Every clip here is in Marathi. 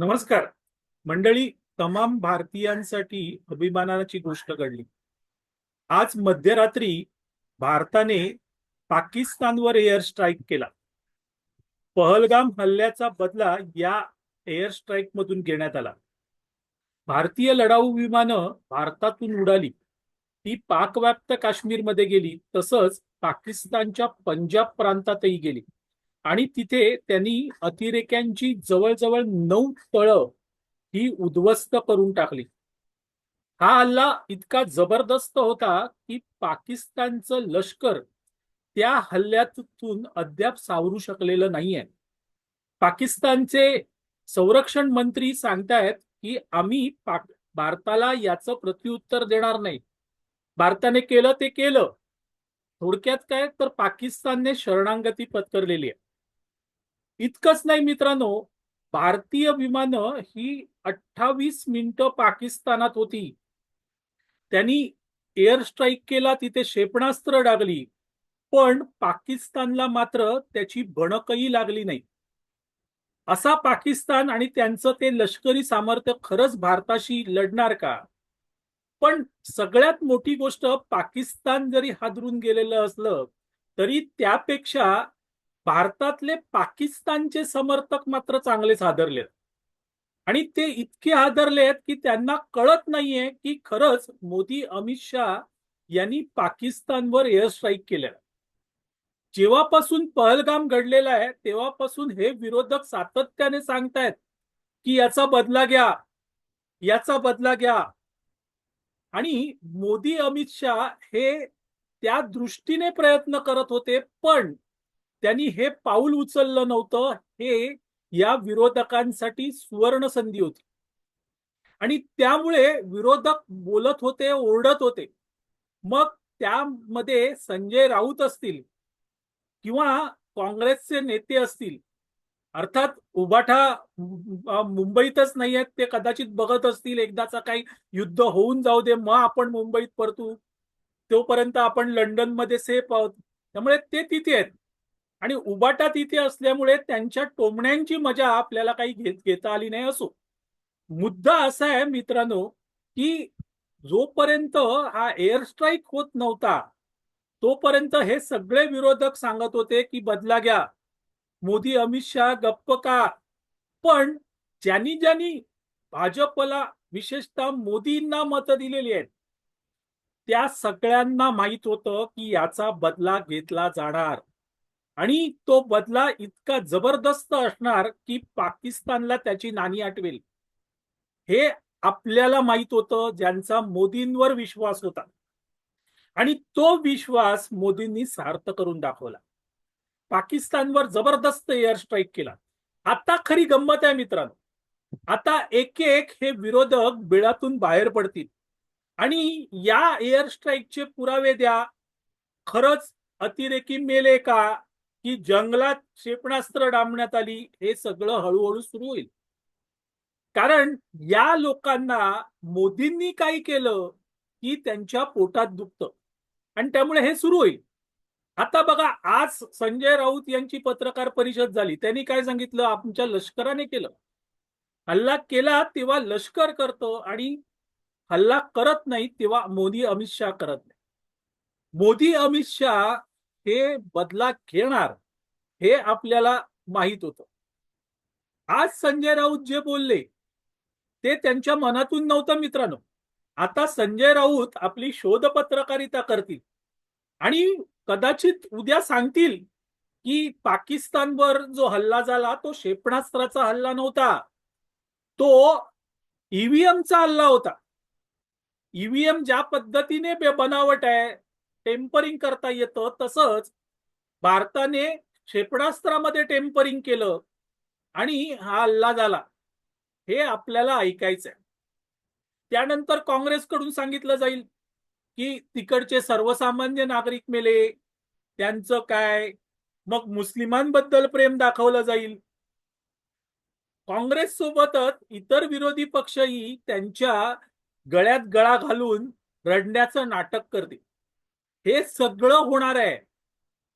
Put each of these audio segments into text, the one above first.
नमस्कार. मंडळी तमाम भारतीयांसाठी अभिमानाची गोष्ट घडली. आज मध्यरात्री भारताने पाकिस्तानवर एअर स्ट्राईक केला. पहलगाम हल्ल्याचा बदला या एअर स्ट्राईक मधून घेण्यात आला. भारतीय लढाऊ विमानं भारतातून उडाली. ती पाकव्याप्त काश्मीरमध्ये गेली तसंच पाकिस्तानच्या पंजाब प्रांतातही गेली. आणि तिथे त्यांनी अतिरेक्यांची जवळजवळ नऊ तळं ही उद्ध्वस्त करून टाकली. हा हल्ला इतका जबरदस्त होता की पाकिस्तानचं लष्कर त्या हल्ल्यातून अद्याप सावरू शकलेलं नाहीये. पाकिस्तानचे संरक्षण मंत्री सांगतायत की आम्ही पाक भारताला याचं प्रत्युत्तर देणार नाही. भारताने केलं ते केलं. थोडक्यात काय तर पाकिस्तानने शरणांगती पत्करलेली आहे. इतकंच नाही मित्रांनो भारतीय विमानं ही अठ्ठावीस मिनिटं पाकिस्तानात होती. त्यांनी एअर स्ट्राईक केला तिथे क्षेपणास्त्र डागली पण पाकिस्तानला मात्र त्याची भणकही लागली नाही. असा पाकिस्तान आणि त्यांचं ते लष्करी सामर्थ्य खरंच भारताशी लढणार का? पण सगळ्यात मोठी गोष्ट पाकिस्तान जरी हादरून गेलेलं असलं तरी त्यापेक्षा भारतातले पाकिस्तानचे समर्थक मात्र चांगलेच हादरलेत. आणि ते इतके हादरलेत की त्यांना कळत नाहीये की खरंच मोदी अमित शहा यांनी पाकिस्तानवर एअर स्ट्राईक केलं जेव्हापासून पहलगाम घडलेला आहे तेव्हापासून हे विरोधक सातत्याने सांगतायत की याचा बदला घ्या याचा बदला घ्या. आणि मोदी अमित शहा हे त्या दृष्टीने प्रयत्न करत होते पण त्यांनी हे पाऊल उचललं नव्हतं. हे या विरोधकांसाठी सुवर्ण संधी होती. आणि त्यामुळे विरोधक बोलत होते ओरडत होते. मग त्यामध्ये संजय राऊत असतील किंवा काँग्रेसचे नेते असतील अर्थात उबाठा मुंबईतच नाही आहेत ते कदाचित बघत असतील एकदाचा काही युद्ध होऊन जाऊ दे मग आपण मुंबईत परतू. तोपर्यंत आपण लंडनमध्ये सेफ आहोत. त्यामुळे ते तिथे आहेत. आणि उबाटा तिथे असल्यामुळे त्यांच्या टोमण्यांची मजा आपल्याला काही घेत घेता आली नाही असो. मुद्दा असा आहे मित्रांनो की जोपर्यंत हा एअर स्ट्राईक होत नव्हता तोपर्यंत हे सगळे विरोधक सांगत होते की बदला घ्या. मोदी अमित शहा गप्प का? पण ज्यांनी ज्यांनी भाजपला विशेषतः मोदींना मतं दिलेली आहेत त्या सगळ्यांना माहीत होतं की याचा बदला घेतला जाणार. आणि तो बदला इतका जबरदस्त असणार की पाकिस्तानला त्याची नाणी आठवेल. हे आपल्याला माहीत होतं ज्यांचा मोदींवर विश्वास होता. आणि तो विश्वास मोदींनी सार्थ करून दाखवला. पाकिस्तानवर जबरदस्त एअर स्ट्राईक केला. आता खरी गंमत आहे मित्रांनो. आता एक एक हे विरोधक बिळातून बाहेर पडतील. आणि या एअर स्ट्राईकचे पुरावे द्या. खरंच अतिरेकी मेले का? की जंगलात क्षेपणास्त्र डांबण्यात आली हे सगळं हळूहळू सुरू होईल. कारण या लोकांना मोदींनी काय केलं की त्यांच्या पोटात दुखतं. आणि त्यामुळे हे सुरू होईल. आता बघा आज संजय राऊत यांची पत्रकार परिषद झाली. त्यांनी काय सांगितलं? आमच्या लष्कराने केलं. हल्ला केला तेव्हा लष्कर करतं आणि हल्ला करत नाही तेव्हा मोदी अमित शहा करत नाही. मोदी अमित शहा हे बदला घेणार हे आपल्याला माहीत होतं. आज संजय राऊत जे बोलले ते त्यांच्या मनातून नव्हतं मित्रांनो. आता संजय राऊत आपली शोध पत्रकारिता करतील आणि कदाचित उद्या सांगतील की पाकिस्तानवर जो हल्ला झाला तो क्षेपणास्त्राचा हल्ला नव्हता. तो ईव्हीएमचा हल्ला होता. ईव्हीएम ज्या पद्धतीने बनावट आहे टेम्परिंग करता येतं. तसंच भारताने क्षेपणास्त्रामध्ये टेम्परिंग केलं आणि हा हल्ला झाला. हे आपल्याला ऐकायचंय. त्यानंतर काँग्रेसकडून सांगितलं जाईल की तिकडचे सर्वसामान्य नागरिक मेले. त्यांचं काय? मग मुस्लिमांबद्दल प्रेम दाखवलं जाईल. काँग्रेस सोबतच इतर विरोधी पक्षही त्यांच्या गळ्यात गळा घालून रडण्याचं नाटक करतील. हे सगळं होणार आहे.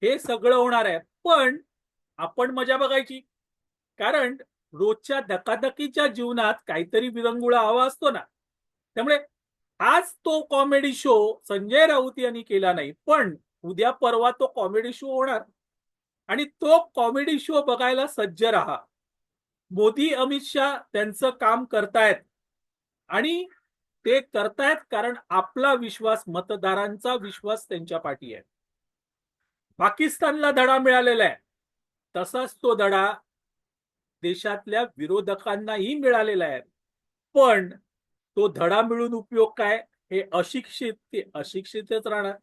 हे सगळं होणार आहे. पण आपण मजा बघायची. कारण रोजच्या धकाधकीच्या जीवनात काहीतरी विरंगुळा हवा असतो ना. त्यामुळे आज तो कॉमेडी शो संजय राऊत यांनी केला नाही पण उद्या परवा तो कॉमेडी शो होणार. आणि तो कॉमेडी शो बघायला सज्ज राहा. मोदी अमित शाह त्यांचं काम करतायत. आणि ते करतायत कारण आपला विश्वास मतदारांचा विश्वास त्यांच्या पाठी आहे. पाकिस्तानला धडा मिळालेला आहे. तसाच तो धडा देशातल्या विरोधकांनाही मिळालेला आहे. पण तो धडा मिळून उपयोग काय? हे अशिक्षित ते अशिक्षितच राहणार.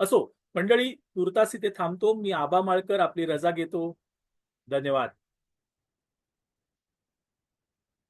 असो मंडळी तुर्तास इथे थांबतो. मी आबा माळकर आपली रजा घेतो. धन्यवाद.